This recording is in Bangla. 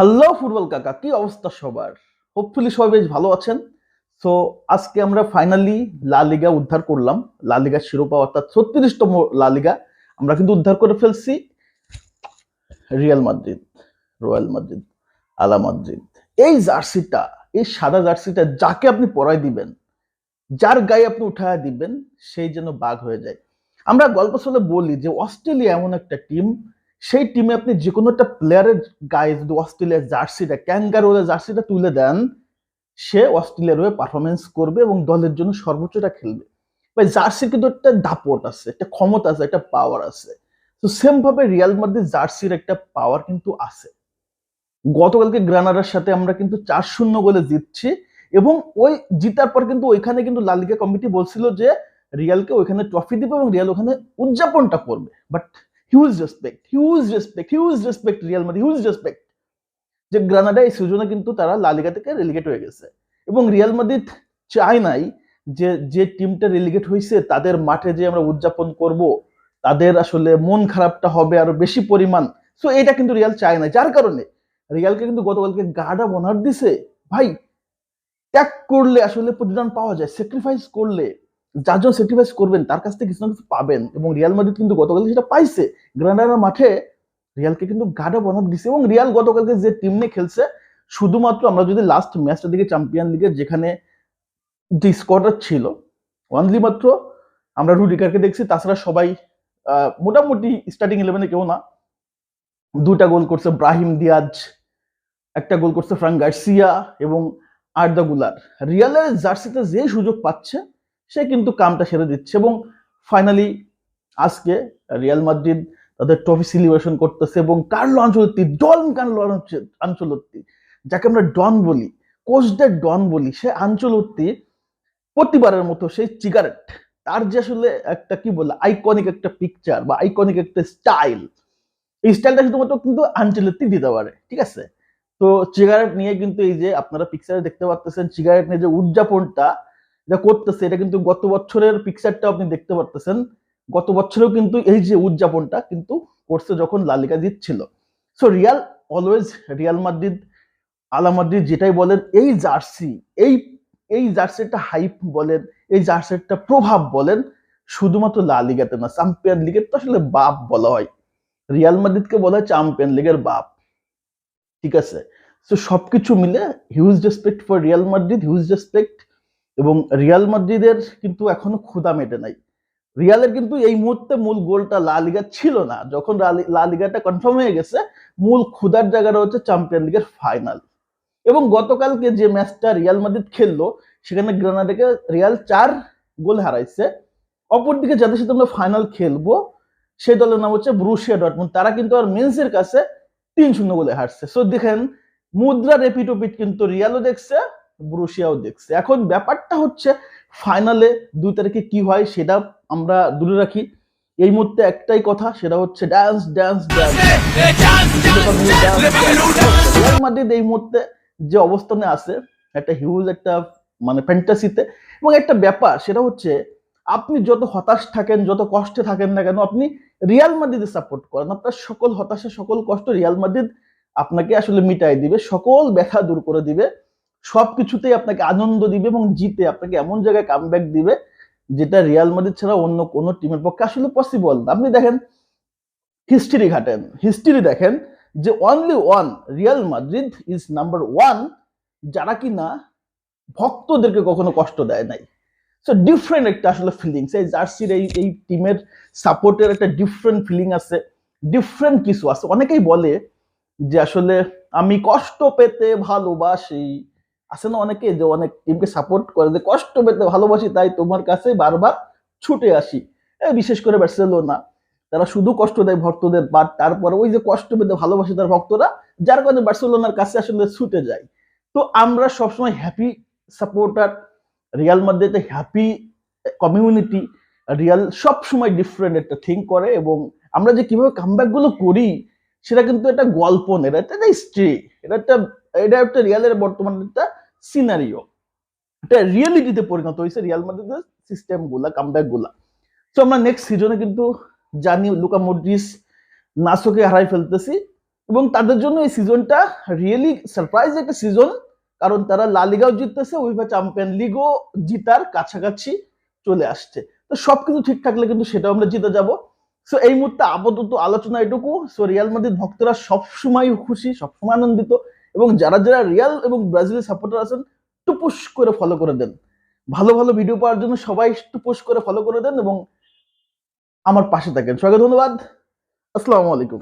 হ্যালো ফুটবল কাকা, কি অবস্থা সবার? হোপফুলি সবাই বেশ ভালো আছেন। সো আজকে আমরা ফাইনালি লা লিগা উদ্ধার করলাম। লা লিগা শিরোপা অর্থাৎ ছত্রিশতম লা লিগা আমরা কিন্তু উদ্ধার করে ফেলছি। Real Madrid Royal Madrid Hala Madrid এই জার্সিটা, এই সাদা জার্সিটা যাকে আপনি পরাই দিবেন, যার গায়ে আপনি উঠায় দিবেন, সেই যেন বাঘ হয়ে যায়। আমরা গল্প চলে বলি যে, অস্ট্রেলিয়া এমন একটা টিম সেই টিমে আপনি যে কোনো একটা প্লেয়ারের গায়ে যদি অস্ট্রেলিয়ার জার্সিটা ক্যাঙ্গারোর জার্সিটা তুলে দেন, সে অস্ট্রেলিয়ার হয়ে পারফরমেন্স করবে এবং দলের জন্য সর্বোচ্চটা খেলবে। ভাই, জার্সির কিন্তু একটা দাপট আছে, একটা ক্ষমতা আছে, একটা পাওয়ার আছে। তো সেম ভাবে রিয়াল মাদ্রিদ জার্সির একটা পাওয়ার কিন্তু আছে। গতকালকে গ্রানাডার সাথে আমরা কিন্তু চার শূন্য গোলে জিতছি এবং ওই জিতার পর কিন্তু ওইখানে কিন্তু লালিকা কমিটি বলছিল যে রিয়ালকে ওইখানে ট্রফি দিবে এবং রিয়াল ওখানে উদযাপনটা করবে। But huge respect huge respect huge respect Real Madrid huge respect যে গ্রানাডা এই সিজনে কিন্তু তারা লালিগা থেকে রেলিগেট হয়ে গেছে। এবং রিয়াল মাদ্রিদ চায় নাই যে যে টিমটা রেলিগেট হয়েছে তাদের মাঠে যে আমরা উদযাপন করব, তাদের আসলে মন খারাপটা হবে আরও বেশি পরিমাণ। সো এটা কিন্তু রিয়াল চায় না যার কারণে রিয়ালকে কিন্তু গতকালকে গাডা বনার দিছে। ভাই, ত্যাগ করলে আসলে প্রতিদান পাওয়া যায় স্যাক্রিফাইস করলে যার জন্য স্যাক্রিফাইস করবেন, তার কাছ থেকে কিছু না কিছু পাবেন। এবং রিয়াল মাদ্রিদ কিন্তু গতকাল সেটা পাইছে গ্রানাডার মাঠে রিয়ালকে কিন্তু গাডা বনার দিছে। এবং রিয়াল গতকালকে যে টিম নিয়ে খেলছে, শুধুমাত্র আমরা যদি লাস্ট ম্যাচটা দিকে চ্যাম্পিয়ন লিগের যেখানে যে স্কোয়াডার ছিল অনলি মাত্র আমরা রুডিকারকে দেখছি। তাছাড়া সবাই মোটামুটি স্টার্টিং ইলেভেনে কেউ না। দুটা গোল করছে ব্রাহিম দিয়াজ একটা গোল করছে ফ্রাঙ্ক গার্সিয়া এবং আর্দা গুলার রিয়ালের জার্সিতে যে সুযোগ পাচ্ছে সে কিন্তু কামটা সেরে দিচ্ছে এবং ফাইনালি আজকে রিয়াল মাদ্রিদ তাদের ট্রফি সেলিব্রেশন করতেছে এবং কার্লো আঞ্চলত্তি ডন কার্লো আঞ্চলত্তি যাকে আমরা ডন বলি, কোচদের ডন বলি, সে আঞ্চলত্তি প্রতিবারের মতো সেই সিগারেট তার যে আসলে একটা কি বলে আইকনিক একটা পিকচার বা আইকনিক একটা স্টাইল এই স্টাইলটা শুধুমাত্র কিন্তু আঞ্চলত্তি দিতে পারে, ঠিক আছে? তো সিগারেট নিয়ে কিন্তু এই যে আপনারা পিকচারে দেখতে পাচ্ছেন সিগারেট নিয়ে যে উদযাপনটা এটা করতেছে, এটা কিন্তু গত বছরের পিকচারটা আপনি দেখতে পারতেছেন। গত বছরেও কিন্তু এই যে উদযাপনটা কিন্তু করছে যখন La Liga জিতছিল so Real always Real Madrid Hala Madrid যেটাই বলেন, এই জার্সি, এই এই জার্সিটা হাইপ বলেন, এই জার্সিটা প্রভাব বলেন, শুধুমাত্র লা লিগাতে না চ্যাম্পিয়ন লিগের তো আসলে বাপ বলা হয়। রিয়াল মাদ্রিদকে বলা হয় চ্যাম্পিয়ন লিগের বাপ। ঠিক আছে? সো সবকিছু মিলে huge respect for Real Madrid huge respect এবং রিয়াল মাদ্রিদের কিন্তু এখনও ক্ষুধা মেটে নাই। রিয়ালের কিন্তু এই মুহূর্তে মূল গোলটা লা লিগা ছিল না। যখন লা- লিগাটা কনফার্ম হয়ে গেছে, মূল ক্ষুধার জায়গাটা হচ্ছে চ্যাম্পিয়ন লিগের ফাইনাল এবং গতকালকে যে ম্যাচটা রিয়াল মাদ্রিদ খেললো, সেখানে গ্রানাডাকে রিয়াল চার গোল হারাইছে। অপরদিকে যাদের সাথে আমরা ফাইনাল খেলব সেই দলের নাম হচ্ছে ব্রুশিয়া ডটমুন্ড তারা কিন্তু আর মেন্সের কাছে তিন শূন্য গোলে হারছে। সো দেখেন মুদ্রা রেপিটোপিট কিন্তু রিয়ালও দেখছে ব্রুশিয়াও দেখছে। এখন ব্যাপারটা হচ্ছে ফাইনালে দুই তারিখে কি হয় সেটা আমরা দূরে রাখি। এই মুহূর্তে একটাই কথা সেটা হচ্ছে ড্যান্স ড্যান্স ড্যান্স মাদ্রিদ এই মুহূর্তে যে অবস্থানে আছে একটা হিউজ একটা মানে ফ্যান্টাসিতে এবং একটা ব্যাপার সেটা হচ্ছে আপনি যত হতাশ থাকেন যত কষ্টে থাকেন না কেন আপনি রিয়াল মাদ্রিদে সাপোর্ট করেন। আপনার সকল হতাশা সকল কষ্ট রিয়াল মাদ্রিদ আপনাকে আসলে মিটাই দিবে সকল ব্যথা দূর করে দিবে। সবকিছুতেই আপনাকে আনন্দ দিবে এবং জিতে আপনাকে এমন জায়গায় কামব্যাক দিবে যেটা রিয়াল মাদ্রিদ ছাড়া অন্য কোনো টিমের পক্ষে আসলে পসিবল না। আপনি দেখেন হিস্ট্রি ঘাটেন। হিস্ট্রি দেখেন যে only one Real Madrid is number one যারা কি না ভক্তদেরকে কখনো কষ্ট দেয় নাই। সো ডিফারেন্ট একটা আসলে ফিলিংস এই জার্সির, এই এই টিমের সাপোর্টের একটা ডিফারেন্ট ফিলিং আছে ডিফারেন্ট কিছু আছে। অনেকেই বলে যে আসলে আমি কষ্ট পেতে ভালোবাসি আছে না অনেকে যে অনেক টিমকে সাপোর্ট করে, যে কষ্ট পেতে ভালোবাসি, তাই তোমার কাছে বারবার ছুটে আসি। বিশেষ করে বার্সেলোনা। তারা শুধু কষ্ট দেয় ভক্তদের বাট তারপরে ওই যে কষ্ট পেতে ভালোবাসে তার ভক্তরা, যার কারণে বার্সেলোনার কাছে আসলে ছুটে যায়। তো আমরা সবসময় হ্যাপি সাপোর্টার রিয়াল মাদ্রিদে হ্যাপি কমিউনিটি রিয়াল সবসময় ডিফারেন্ট একটা থিঙ্ক করে এবং আমরা যে কীভাবে কামব্যাকগুলো করি, সেটা কিন্তু একটা গল্প না, এটা একটা হিস্ট্রি এটা একটা এটা একটা রিয়ালের বর্তমান একটা সিনারিও এটা রিয়েলিটিতে পরিণত হয়েছে রিয়াল মাদ্রিদের সিস্টেমগুলা কামব্যাকগুলা। তো আমরা নেক্সট সিজনে কিন্তু জানি লুকা মডরিস নাসোকে হারাই ফেলতেছি এবং তাদের জন্য এই সিজনটা রিয়েলি সারপ্রাইজ একটা সিজন কারণ তারা লা লিগাও জিততেছে উইফা চ্যাম্পিয়ন লিগও জিতার কাছাকাছি চলে আসছে। তো সবকিছু ঠিক থাকলে কিন্তু সেটাও আমরা জিতে যাব। সো এই মুহূর্তে আপাতত আলোচনা এটুকু। সো রিয়াল মাদ্রিদ ভক্তরা সবসময় খুশি, সবসময় আনন্দিত। এবং যারা যারা রিয়াল এবং ব্রাজিলের সাপোর্টার আছেন পুশ করে ফলো করে দেন। ভালো ভালো ভিডিও পাওয়ার জন্য সবাই পুশ করে ফলো করে দেন এবং আমার পাশে থাকেন। সবাইকে ধন্যবাদ। আসসালামু আলাইকুম।